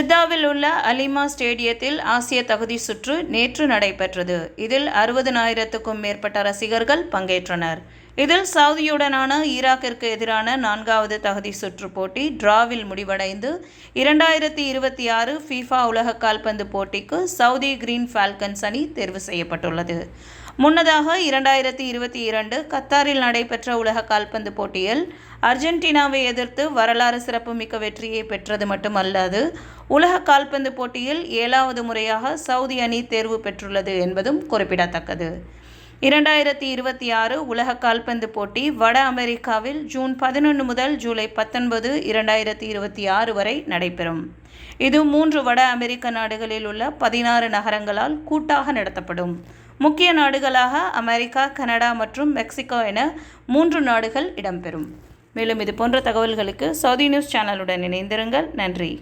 ஜித்தாவில் உள்ள அலிமா ஸ்டேடியத்தில் ஆசிய தகுதி சுற்று நேற்று நடைபெற்றது. இதில் அறுபதனாயிரத்துக்கும் மேற்பட்ட ரசிகர்கள் பங்கேற்றனர். இதில் சவுதியுடனான ஈராக்கிற்கு எதிரான நான்காவது தகுதி சுற்று போட்டி டிராவில் முடிவடைந்து இரண்டாயிரத்தி இருபத்தி ஆறு ஃபீஃபா உலக கால்பந்து போட்டிக்கு சவுதி கிரீன் ஃபால்கன்ஸ் அணி தேர்வு செய்யப்பட்டுள்ளது. முன்னதாக இரண்டாயிரத்தி இருபத்தி இரண்டு கத்தாரில் நடைபெற்ற உலக கால்பந்து போட்டியில் அர்ஜென்டினாவை எதிர்த்து வரலாறு சிறப்புமிக்க வெற்றியை பெற்றது மட்டுமல்லாது உலக கால்பந்து போட்டியில் ஏழாவது முறையாக சவுதி அணி தேர்வு பெற்றுள்ளது என்பதும் குறிப்பிடத்தக்கது. இரண்டாயிரத்தி இருபத்தி ஆறு உலக கால்பந்து போட்டி வட அமெரிக்காவில் ஜூன் பதினொன்று முதல் ஜூலை பத்தொன்பது இரண்டாயிரத்தி இருபத்தி ஆறு வரை நடைபெறும். இது மூன்று வட அமெரிக்க நாடுகளில் உள்ள பதினாறு நகரங்களால் கூட்டாக நடத்தப்படும். முக்கிய நாடுகளாக அமெரிக்கா கனடா மற்றும் மெக்சிகோ என மூன்று நாடுகள் இடம்பெறும். மேலும் இது போன்ற தகவல்களுக்கு சவுதி நியூஸ் சேனலுடன் இணைந்திருங்கள். நன்றி.